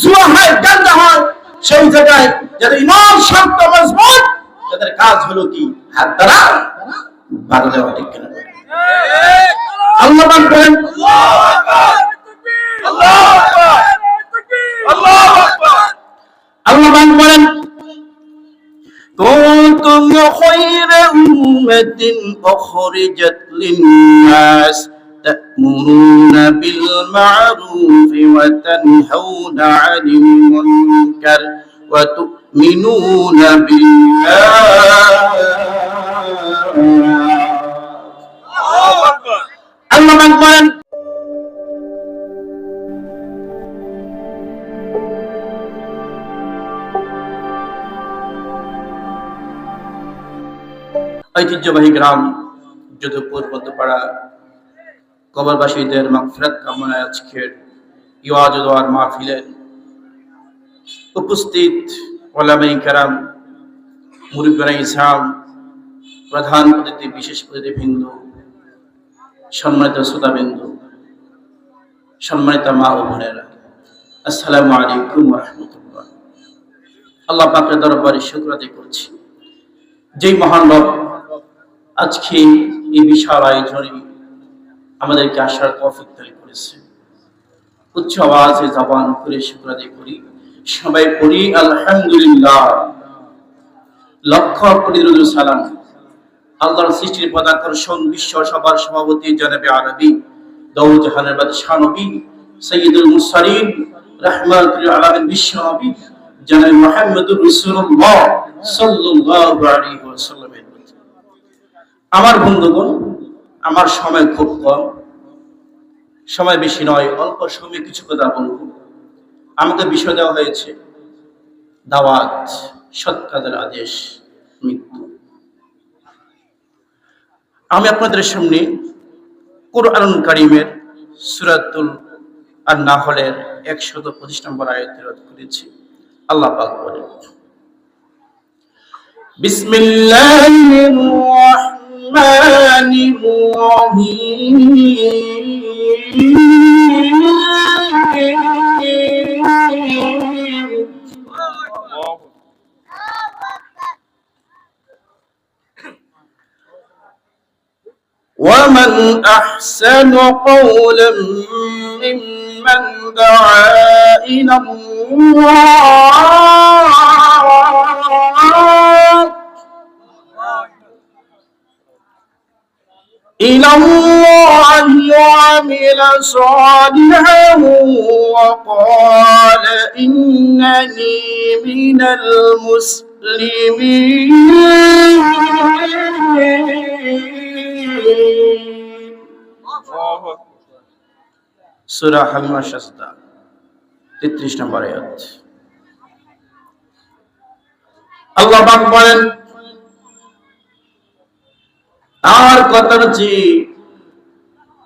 জুয়া হয় গান্দা হয় সেই জায়গায় যাদের ইমান শান্ত মজবুত তাদের কাজ হলো কি হাত দ্বারা বাধা দেওয়া ঠিক কিনা বলেন? আল্লাহ পাক বলেন আল্লাহ পাক বলেন كنتم خير أمة أخرجت للناس تأمرون بالمعروف وتنهون عن المنكر وتؤمنون بالله الله أكبر ঐতিহ্যবাহী গ্রাম যদুপুর মধ্যপাড়া কবরবাসীদের মাগফিরাত কামনায় আজকের ইওয়াজ ও দোয়ার মাহফিলের উপস্থিত ওলামাই কারাম মুরিবানা ইসলাম, প্রধান অতিথি, বিশেষ অতিথিবৃন্দ সম্মানিত শ্রোতাবৃন্দ, সম্মানিত মা ও বোনেরা, আসসালামু আলাইকুম রহমতুল্লাহ। আল্লাহ পাকের দরবারে শুক্র আদায় করছি। যেই মহান রব আজকে এই বিশাল আয়োজনে আমাদেরকে আসার তৌফিক তৈরি করেছে। উচ্চ আওয়াজে জবান করে শুক্রাদি করি। সবাই পড়ি, আলহামদুলিল্লাহ। লক্ষ কোটি রুজু সালাম। আল্লাহর সৃষ্টির পদাকর্ষণ বিশ্ব সভার সভাপতি জনাবে আরবি দৌল জাহানের বাদশাহ নবী সৈয়দুল মুসারিন রহমাতুল আলামিন বিশ্ব নবী জনাবে মুহাম্মদুর রাসূলুল্লাহ সাল্লাল্লাহু আলাইহি ওয়াসাল্লামের। আমার বন্ধুগণ আমার সময় খুব কম। সময় বেশি নয়, অল্প সময় কিছু কথা বলব। আমাকে বিষয় দেওয়া হয়েছে, দাওয়াত, সৎকাজের আদেশ, মৃত্যু। আমি আপনাদের সামনে কোরআন কারিমের সুরাতুল আর না হলের একশত পঁচিশ নম্বর আয়াত করেছি। আল্লাহ পাক বলেন, বিসমিল্লাহির الرحمن الرحيم ومن أحسن قولا ممن دعا إلى الله. إلى الله وعمل صالحا وقال إنني من المسلمين সুরা হামিমা শাস্তা তেত্রিশ নম্বর আয়াত আল্লাহ পাক বলেন তার কথার চেয়ে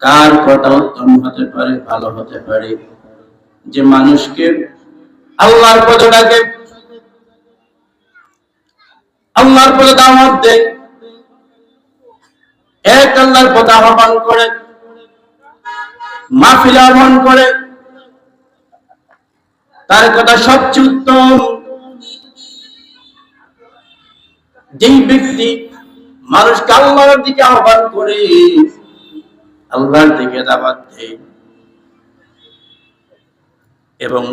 কার কথা উত্তম হতে পারে, ভালো হতে পারে? যে মানুষকে আল্লাহর পদে ডাকে, আল্লাহর পদে দাওয়াত দেয়, এক আল্লাহর পদে আহ্বান করে, মাহফিল আহ্বান করে, তার কথা সবচেয়ে উত্তম। যেই ব্যক্তি মানুষকে আল্লাহর দিকে আহ্বান করে। আল্লাহর দিকে দাবাত এবং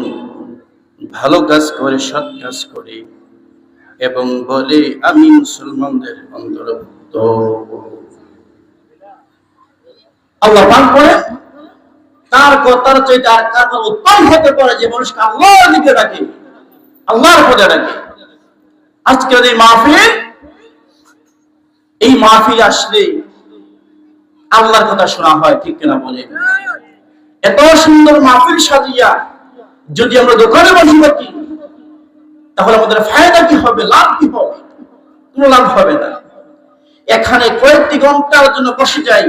ভালো কাজ করে, সৎ কাজ করে। এবং বলে, আমি মুসলমানদের অন্তর্ভুক্ত। আল্লাহ পান করে তার কথার চাইতে আর কথা উত্তম হতে পারে যে মানুষকে আল্লাহর দিকে ডাকে, আল্লাহর পদে ডাকে। আজকের এই মাহফিল এই মাহফিল আসলে আল্লাহর কথা শোনা হয়, ঠিক কিনা বলে এত সুন্দর মাহফিল সাজিয়া যদি আমরা দোকানে বসে থাকি, তাহলে আমাদের ফায়দা কি হবে, লাভ কি হবে? কোনো লাভ হবে না। এখানে কয়েকটি ঘণ্টার জন্য বসে যাই,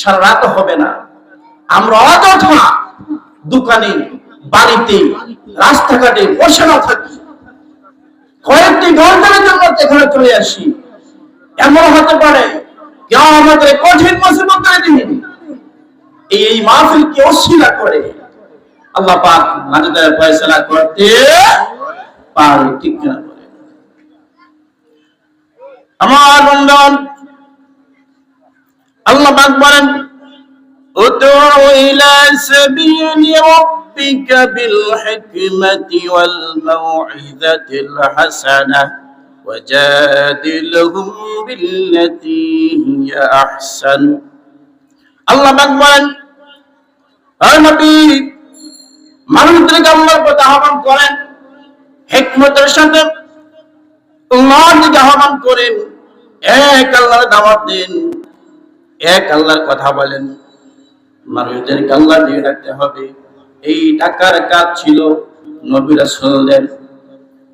সারা রাত হবে না। আমরা অযথা দোকানে, বাড়িতে, রাস্তাঘাটে বসে না থাকি। কয়েকটি ঘণ্টার জন্য এখানে চলে আসি। এমন হতে পারে কেউ আমাদের কঠিন মুসিবত করে দিন এই এই মাহফিল কে অস্বীকার করে আল্লাহ পাক নাজাতের ফয়সালা করতে পারে ঠিক কিনা বলে আমার বন্ধন আল্লাহ পাক বলেন ادع إلى سبيل ربك بالحكمة والموعظة الحسنة وجادلهم بالتي هي أحسن الله بقبل নবী মানুষদেরকে আল্লাহর প্রতি আহ্বান করেন হেকমতের সাথে আল্লাহর দিকে আহ্বান করেন এক আল্লাহর দাওয়াত দিন এক আল্লাহর কথা বলেন মানুষদেরকে আল্লাহ দিয়ে রাখতে হবে এই টাকার কাজ ছিল নবী রাসূলদের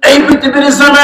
এই পৃথিবীর ইসলামে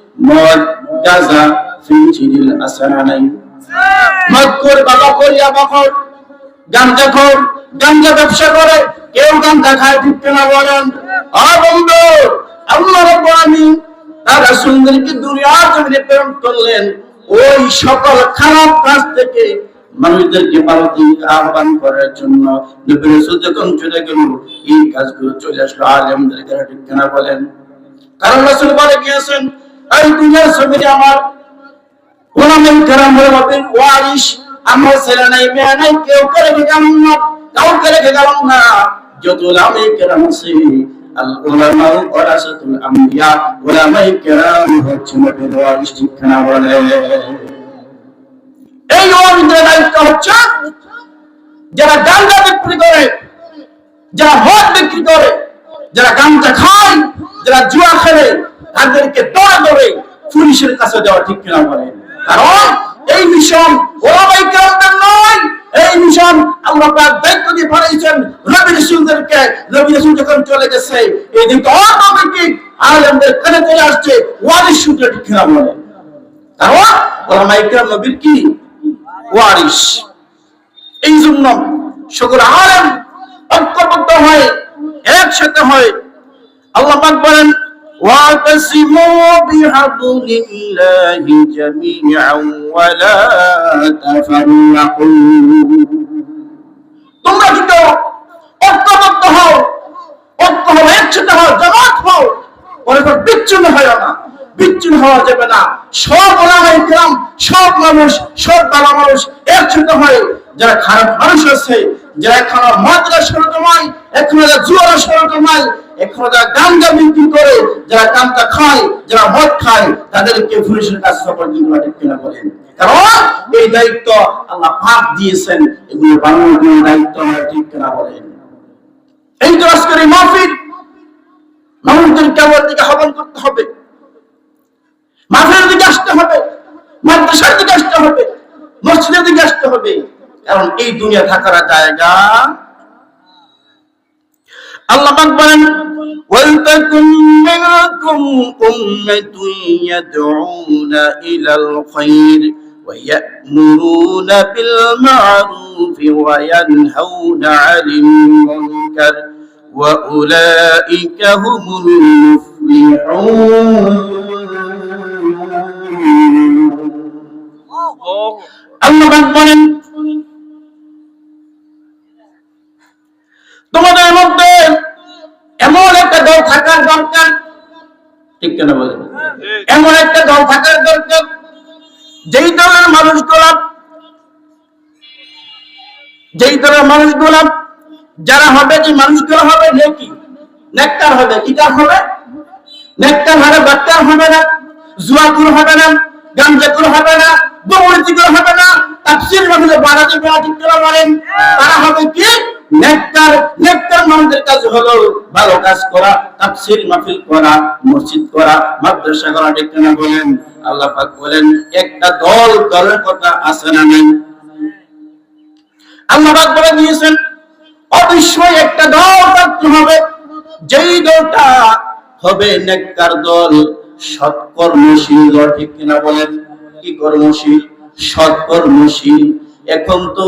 মদ গাজা ফিনচিডিল আসানা নাই মদ বাবা করিয়া বকর খোর। ব্যবসা করে, কেউ গাঞ্জা খায় ঠিক কেনা বলেন অবন্ধ আল্লাহ আলামিন তার জমিনে প্রেরণ করলেন। ওই সকল খারাপ কাজ থেকে মানুষদেরকে ভালো দিকে আহ্বান করার জন্য। নবী রাসূল যখন চলে গেল, এই কাজগুলো চলে আসলো আলেমদের কাছে ঠিক কেনা বলেন। কারণ রাসূল বলে গিয়েছেন এই দুনিয়ার জমিনে আমার ওলামাই কারাম হলো বাপের ওয়ারিশ, আমার ছেলে নাই, মেয়ে নাই, কেউ করে গেলাম না কেউ করে গেলাম না। যত ওলামাই কারাম আছে, আল উলামা ওয়ারাসাতুল আম্বিয়া ওলামাই কারাম হচ্ছে নবীর ওয়ারিশ ঠিক না বলে। এই যারা করে, যারা খায়, যারা জুয়া খেলে তাদেরকে দৌড়ে দৌড়ে পুলিশের কাছে দেওয়া ঠিক কিনা বলে। কারণ এই মিশন ওলামাই কেরামদের নয়, এই মিশন আল্লাহ পাক দায়িত্ব দিয়ে পাঠিয়েছেন নবী রাসূলদেরকে নবী রাসূল যখন চলে গেছে, এই দিকে অটোমেটিক আলেমদের কানে চলে আসছে ওয়ারিস সূত্রে ঠিক কিনা বলে। কারণ ওলামাই কেরাম নবীর কি? ওয়ারিস এই জন্য সকল আলেম ঐক্যবদ্ধ হয় একসাথে হয় আল্লাহ পাক বলেন واعتصموا بحبل الله جميعا ولا تفرقوا তোমরা কি করো ঐক্যবদ্ধ হও ঐক্য হও একসাথে হও জামাত হও পরস্পর বিচ্ছিন্ন হয় না বিচ্ছিন্ন হওয়া যাবে না সব ওলামাই কেরাম সব মানুষ সব ভালো মানুষ একসাথে হয় যারা খারাপ মানুষ আছে যারা এখনো মদরা সরকমায় এখনো যারা জুয়ারা সরকমায় এখনও গাঞ্জা বিক্রি করে যারা গাঞ্জা খায়, যারা মদ খায়, তাদেরকে পুলিশের কাছে পর্যন্ত ঠিক কিনা কারণ এই দায়িত্ব আল্লাহ পাক দিয়েছেন, এগুলো বানানোর জন্য দায়িত্ব আমরা ঠিক কিনা বলেন। এই তো আজকের মানুষদেরকে আমার দিকে আহ্বান করতে হবে। মাঠের দিকে আসতে হবে, মাদ্রাসার দিকে আসতে হবে, মসজিদের দিকে আসতে হবে। কারণ এই দুনিয়া থাকার জায়গা আল্লাহ পাক বলেন ولتكن منكم أمة يدعون إلى الخير ويأمرون بالمعروف وينهون عن المنكر وأولئك هم المفلحون আল্লাহ পাক বলেন তোমাদের মধ্যে এমন একটা দল থাকার দরকার। ঠিক কেন বলেন? এমন একটা দল থাকার দরকার যেই দলের মানুষগুলা যেই দলের মানুষগুলা যারা হবে যে মানুষগুলো হবে নেকি? নেকটার হবে কিটার হবে? নেকটার হবে বাট্টার হবে না জুয়াকুর হবে না গাঞ্জাকুর হবে না দৌড়িতিকুর হবে না তাফসীর মাহফিলে বাড়াতে করে বলেন তারা হবে কি? অবশ্যই একটা দল থাকতে হবে। যেই দলটা হবে নেককার দল, সৎকর্মশীল দল, ঠিক কিনা বলেন? কি কর্মশীল? সৎকর্মশীল। এখন তো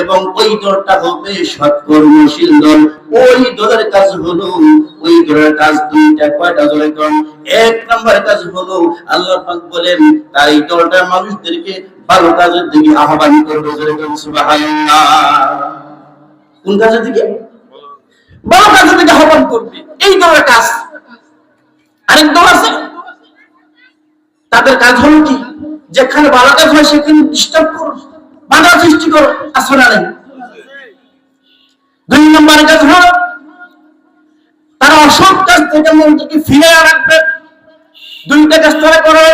এবং ওই দলটা হবে সৎকর্মশীল দল। ওই দলের কাজ হলো, ওই দলের কাজ দুইটা, কয়টা দলের কাজ? এক কাজ হলো, আল্লাহ পাক বলেন, তাই মানুষদেরকে ভালো কাজের দিকে আহ্বান করবে কোন কাজের দিকে? ভালো কাজের দিকে আহ্বান করবে, এই দলের কাজ। আরেক দল আছে, তাদের কাজ হলো কি? যেখানে ভালো কাজ হয়, সেখানে ডিস্টার্ব করো বাধা সৃষ্টি করো আসলে নেই দুই নম্বর কাজ হল তারা অসৎ কাজ থেকে মনটাকে ফিরে রাখবে দুইটা কাজ তারা করে।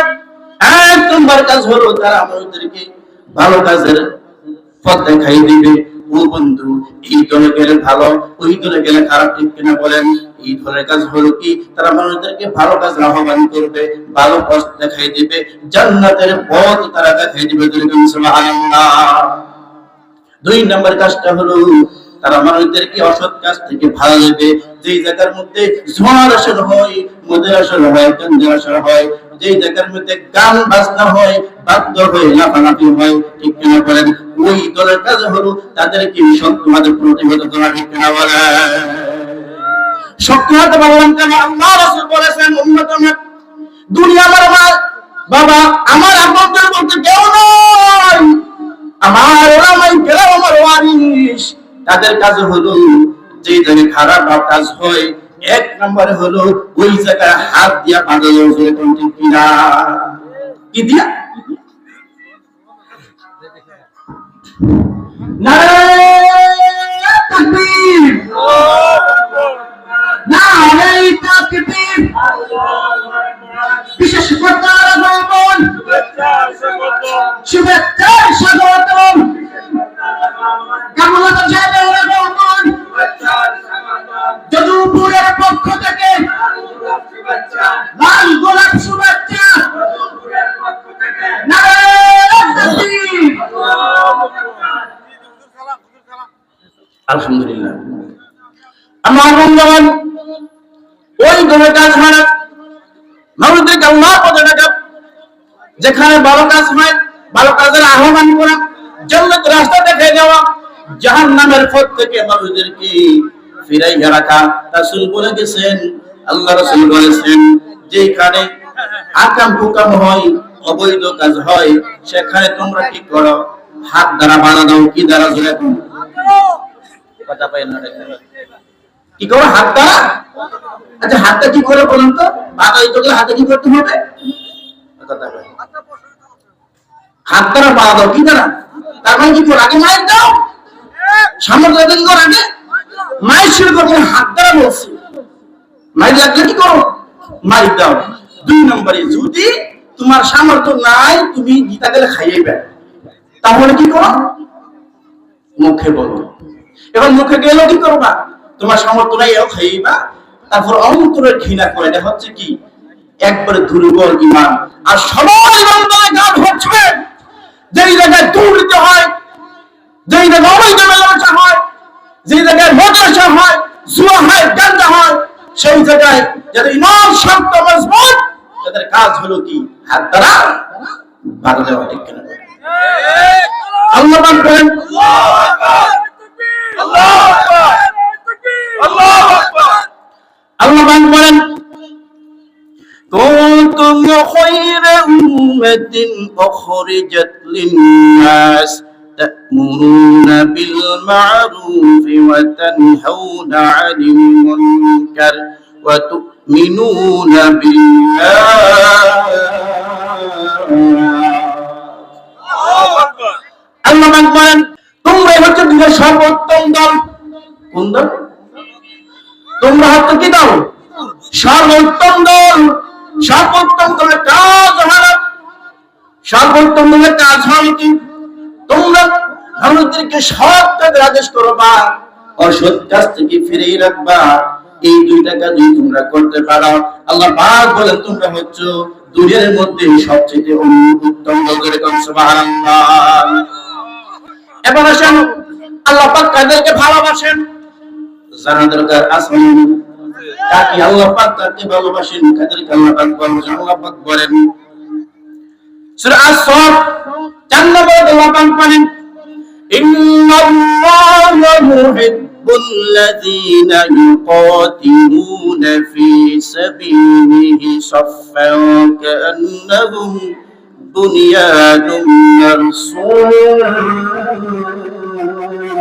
এক নম্বর কাজ হলো তারা আমাদেরকে ভালো কাজের পথ দেখাই দিবে। বন্ধু এই দলে গেলে ভালো, ওই দলে গেলে খারাপ, ঠিক কিনা বলেন? এই দলের কাজ হলো কি? তারা মানুষদেরকে ভালো কাজ আহ্বান করবে, ভালো পথ দেখাই দিবে, জান্নাতের পথ তারা দেখাই দিবে দুই নম্বর কাজটা হলো, তারা মানুষদেরকে অসৎ কাজ থেকে ভালো দেবে যেই জায়গার মধ্যে ঝড় আসর হয়, মদের আসর হয় গঞ্জের আসর হয় যেই জায়গার মধ্যে গান বাজনা হয়, বাদ্য হয়ে, লাফালাফি হয়, ঠিক কিনা বলেন? ওই দলের কাজ হলো তাদেরকে প্রতিহত করা, ঠিক কিনা বলেন? বলেছেন দুনিয়া আমার বাবা, আমার বলতে আমার তাদের কাজ হলো যে জায়গায় খারাপ কাজ হয় এক নম্বরে হলো ওই জায়গায় হাত দিয়া বাঁধা যায় কোন? কি দিয়া? বিশেষ ভ্রমণ আলহামদুলিল্লাহ। আমার বন্ধুগণ ওই দলের কাজ হয় না। মানুষদেরকে আল্লাহ পদে ডাকা যেখানে ভালো কাজ হয়, ভালো কাজের আহ্বান করা, জান্নাত রাস্তা দেখে যাওয়া জাহান নামের পথ থেকে মানুষদেরকে ফিরাইয়া রাখা। রাসূল বলে গেছেন, আল্লাহ রাসূল বলেছেন, যেখানে আকাম কুকাম হয়, অবৈধ কাজ হয়, সেখানে তোমরা কি করো? হাত দ্বারা বাধা দাও, কি দ্বারা? জোরে কথা পাই না কি করো হাত দ্বারা আচ্ছা হাতটা কি করে বলুন তো? বাধা কি করতে হবে? কথা দ্বারা বাধা দাও, কি তার মানে কি করো আগে মাইক দাও? সামর্থ্য কি করো আগে? মাইক শুরু করতে বলছি। মাইক লাগলে কি করো মাইক দাও। দুই নম্বরে, যদি তোমার সামর্থ্য নাই, তুমি গীতা গেলে খাইয়েবে তাহলে কি করো মুখে বলো। এবার মুখে গেলে কি করবা? তোমার সামর্থ্য নাই, এও খাইবা। তারপর অন্তরের ঘৃণা করে, এটা হচ্ছে কি? একবারে দুর্বল ইমান আর সবাই গান হচ্ছে। জায়গায় দুর্নীতি হয় জায়গায় অবৈধ মেলামেশা হয় জায়গায় হয়, জুয়া হয় হয়, সেই জায়গায় যাদের ইমান শান্ত মজবুত, তাদের কাজ হলো কি? হাত দ্বারা বাধা দেওয়া, ঠিক কেন? আল্লাহ আল্লাহ পাক বলেন كنتم خير أمة أخرجت للناس تأمرون بالمعروف وتنهون عن المنكر وتؤمنون بالله আল্লাহ পাক বলেন তোমরা হচ্ছে দুনিয়ার সর্বোত্তম দল। কোন দল? তোমরা হচ্ছে কি দল? সর্বোত্তম দল। সর্বোত্তম দলের কাজ হলো সর্বোত্তম দলের কাজ হল কি? তোমরা মানুষদেরকে সৎ কাজের আদেশ করবা। অসৎ কাজ থেকে ফিরিয়ে রাখবা। এই দুইটা কাজ যদি তোমরা করতে পারো। আল্লাহ পাক বলেন, তোমরা হচ্ছ দুনিয়ার মধ্যে সবচেয়ে উত্তম দলের সুবহানাল্লাহ। এবার আসেন আল্লাহ পাক কাদেরকে ভালোবাসেন? জানা দরকার কাকে আল্লাহ পাক তাকে ভালোবাসেন, কাদেরকে আল্লাহ পাক ভালোবাসেন, আল্লাহ পাক বলেন। সূরা আস-সাফ আল্লাহ পাক বলেন, ইন্নাল্লাহা ইউহিব্বুল্লাযীনা ইউকাতিলুনা ফী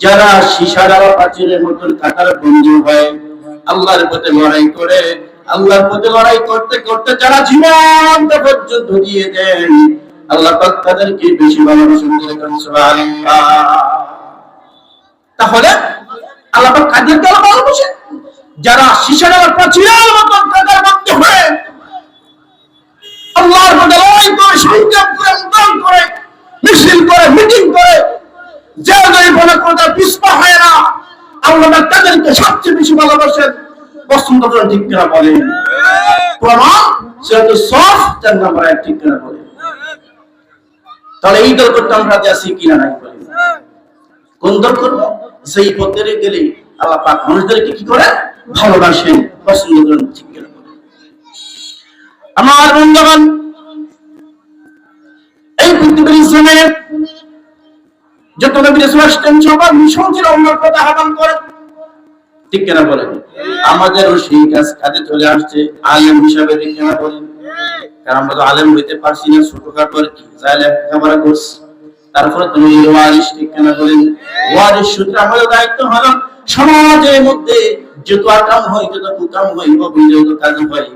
যারা সীসার প্রাচীরের মতন কাতার বন্দী হয়, আল্লাহর পথে লড়াই করে, আল্লাহর পথে লড়াই করতে করতে যারা জীবন পর্যন্ত দিয়ে দেন, আল্লাহ তাদেরকে বেশি ভালোবাসেন তাহলে আল্লাহ কাদেরকে আল্লাহ ভালোবাসেন যারা সীসার প্রাচীরের মতন কাতার বন্দী হয়ে, আল্লাহর পথে লড়াই করে, সংগ্রাম করে করে, মিছিল করে, মিটিং করে করে তার পিছপা হয় না। আল্লাহ তাদেরকে সবচেয়ে বেশি ভালোবাসেন। পছন্দ করেন, ঠিক কিনা প্রমাণ সেহেতু তাহলে এই করতে আমরা কিনা নাই কোন করব সেই পথে গেলে আল্লাহ পাক মানুষদেরকে কি করে? ভালোবাসেন, পছন্দ করেন, ঠিক আমার বন্ধুগণ, এই পৃথিবীর আসতেন সবার মিশন ছিল কথা ঠিক কেনা বলেন? আমাদেরও সেই কাজ কাজে চলে আসছে, আলেম হিসাবে বলেন। কারণ আমরা তো আলেম হইতে পারছি না কি। তারপরে তুমি ওয়ারিস ঠিক কেনা বলেন? ওয়ারিস সূত্রে আমাদের দায়িত্ব সমাজের মধ্যে যত আকাম হয়, যত কুকাম হয় কাজ হয়,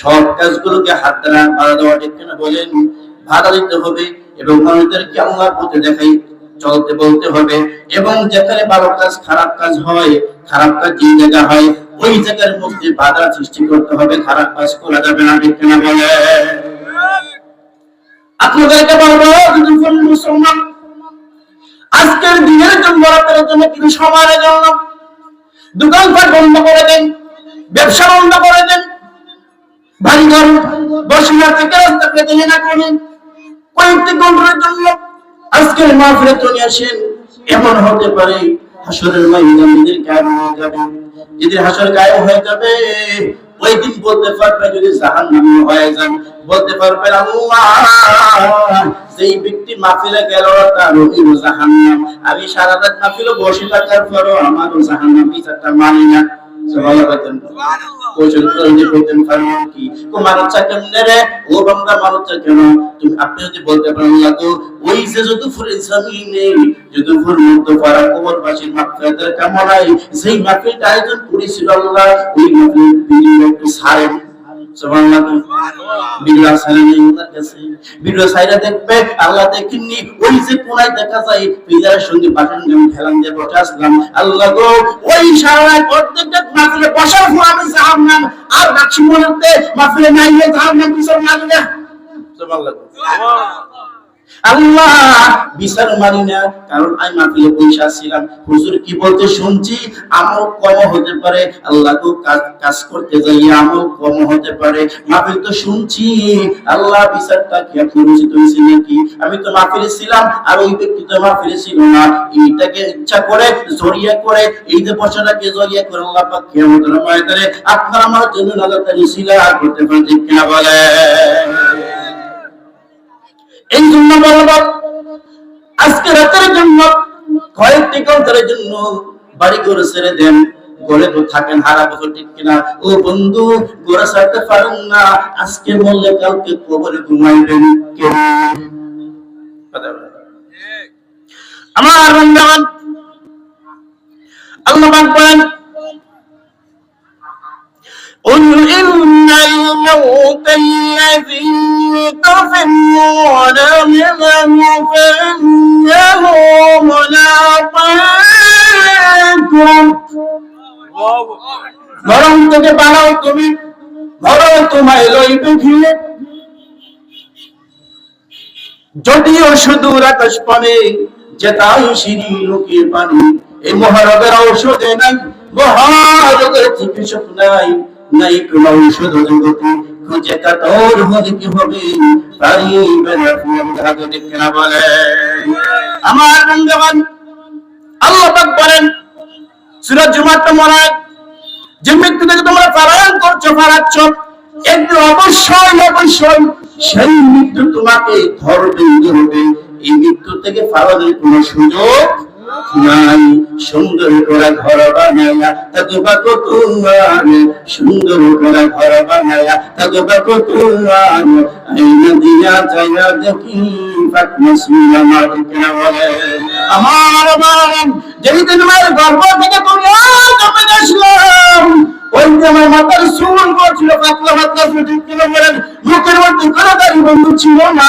সব কাজগুলোকে হাত দ্বারা বাধা দেওয়া, ঠিক কেনা বলেন? দিতে হবে এবং মানুষদেরকে আল্লাহর পথে দেখাই চলতে বলতে হবে। এবং যেখানে ভালো কাজ, খারাপ কাজ হয়, খারাপ কাজ যে জায়গা হয়, ওই জায়গার মধ্যে বাধা সৃষ্টি করতে হবে। খারাপ কাজ করা যাবে না কিনা বলে আপনাদেরকে বলব, যদি কোন মুসলমান আজকের দিনের জন্য জন্য জন্য দোকানপাট বন্ধ করে দেন, ব্যবসা বন্ধ করে দেন। বাড়ি ঘর বসে থেকে রাস্তা পেতে না করেন কয়েকটি ঘণ্টার জন্য আজকের মাহফিলে আসেন। এমন হতে পারে হাসরের হয়ে যাবে হাসর হয়ে যাবে, ওই দিন বলতে পারবে যদি জাহান নামে হয়ে যান। বলতে পারবে যেই ব্যক্তি মাহফিলে গেল, তার জাহান্নাম। আমি সারা রাত মাহফিলে বসে থাকার পরও আমারও জাহান্নাম বিচারটা মানি না। আপনি যদি বলতে পারেন ওই যে ফুরে জমিনে যত ফুর মুক্ত পারা কবর বাসীর মাফিয়াদের কামনায় সেই মাহফিলটা আয়োজন করেছিল আল্লাহ ওই মাহফিল একটু ছাড়েন দেখবে, আল্লাহ ওই যে কোনায় দেখা যায় পিজারের সঙ্গে বাটন গেম খেলান দিয়ে বসে আসলাম। আল্লাহ গো, ওই সারা প্রত্যেকটা মাহফিলে আর মাহফিলে নাই জাহান্নাম বিচার না সুবহানাল্লাহ। আল্লাহ, বিচার মানি না, কারণ আমি ছিলাম হুজুর কি বলতে শুনছি? আমল কম হতে পারে, আল্লাহ তো কাজ করতে যাই আমল কম হতে পারে। তো শুনছি, আল্লাহ বিচারটা কি হয়েছে নাকি? আমি তো ছিলাম, আর ওই ব্যক্তি তো ছিল না। এইটাকে ইচ্ছা করে, জড়িয়ে করে, এই যে বসাটাকে জড়িয়ে করে, আল্লাহ পাক আমার জন্য করতে বলে এই জন্য বলব আজকে রাতের জন্য, কয়েকটি ঘণ্টার জন্য বাড়ি করে ছেড়ে দেন। থাকেন হারা বছর ও বন্ধু না। আজকে আমার قل إن الموت الذي تفرون منه فإنه ملاقيكم মরণ থেকে পালাও তুমি মরণ তোমায় লইবে ঘিরে যদিও সুদূর আকাশ পানে যেতাই সিঁড়ি লুকিয়ে পানি এই মহারোগের ঔষধে নাই মহারোগের চিকিৎসক নাই নাই খুঁজে হলে কি হবে? দেখে না বলে আমার রঙ্গবান আল্লাহ পাক বলেন জুমার তো মনে যে মৃত্যু থেকে তোমরা পালন করছ একদিন অবশ্যই অবশ্যই সেই মৃত্যু তোমাকে ধরবে ধরবে এই মৃত্যু থেকে পালানোর কোনো সুযোগ নাই। সুন্দর করে ঘর বানায়া তাকে বাকো তোমার সুন্দর করে ঘর বানায়া তাকে বাকো তোমার আইনা দিয়া যাইয়া দেখি আমার আমার যেদিন মায়ের গর্ভ আমি ওই যে মাথার চুল করছিল পাতলা পাতলা কিলো বলেন, মুখের মধ্যে কোনো দাড়ি বন্ধু ছিল না।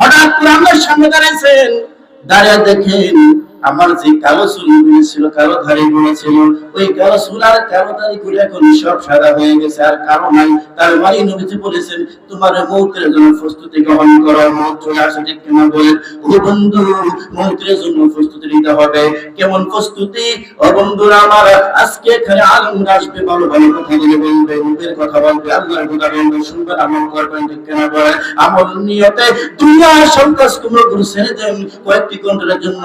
হঠাৎ করে আমার সামনে দাঁড়িয়েছেন দাঁড়িয়ে দেখেন আমার যে কালো চুল ছিল কালো ধারি ছিল ওই কালো চুল আর কালো দাড়ি করে এখন সব সাদা হয়ে গেছে, আর কালো নাই। তার মানে নবীজি বলেছেন, তোমার মৌতের জন্য প্রস্তুতি গ্রহণ করো, মৌত আসে ঠিক কেমন বলেন? ও বন্ধু, মৌতের জন্য প্রস্তুতি নিতে হবে। কেমন প্রস্তুতি? ও বন্ধুরা আমার আজকে এখানে আলম আসবে, ভালো ভালো কথা বলে বলবে, রূপের কথা বলবে, আল্লাহর কথা বলবে শুনবেন আমল করবেন ঠিক কেনা বলে আমল নিয়তে দুনিয়া তোমরা গুরু ছেড়ে দেন কয়েকটি ঘণ্টার জন্য।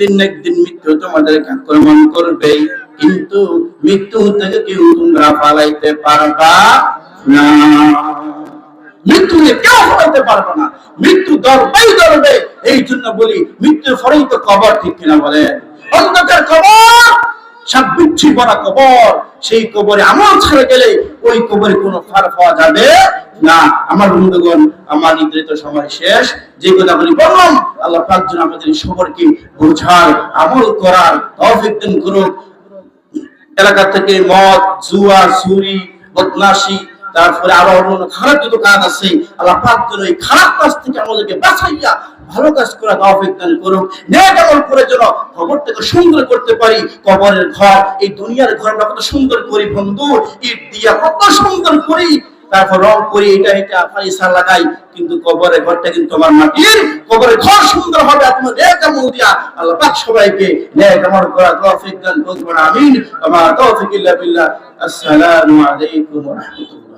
একদিন না একদিন মৃত্যু তোমাদেরকে আক্রমণ করবে। কিন্তু মৃত্যু থেকে কেউ তোমরা পালাইতে পারবা না। মৃত্যুকে কেউ পারবে না। মৃত্যু দরবে। এই জন্য বলি, মৃত্যুর তো কবর ঠিক কিনা বলে অন্ধকার কবর সব ভরা কবর। সেই কবরে আমল ছেড়ে গেলে ওই কবরে কোনো ফার পাওয়া যাবে না। আমার বন্ধুগণ, আমার নির্ধারিত সময় শেষ। যে কথা বলি বললাম আল্লাহ পাক যেন আমাদের সবরকে বোঝার, আমল করার তৌফিক করুন। এলাকা থেকে মদ, জুয়া চুরি বদমাশি তারপরে আরও অন্য খারাপ যত কাজ আছে, আল্লাহ পাক যেন এই খারাপ কাজ থেকে আমাদেরকে বাঁচাইয়া ভালো কাজ করা তৌফিক দান করুক নেক আমল করে যেন কবরটাকে সুন্দর করতে পারি। কবরের ঘর, এই দুনিয়ার ঘর আমরা কত সুন্দর করি বন্ধু, ইট দিয়া কত সুন্দর করি। তারপর রং করি, এটা এটা, ফাইসার লাগাই, কিন্তু কবরের ঘরটা কিন্তু আমার মাটির। কবরের ঘর সুন্দর হবে, আপনার নেক আমল দিয়া আল্লাহ পাক সবাইকে নেক আমল করা তৌফিক দান করুন আমিন। আমার তৌফিক আসসালামু আলাইকুম রাহমাতুল্লাহ।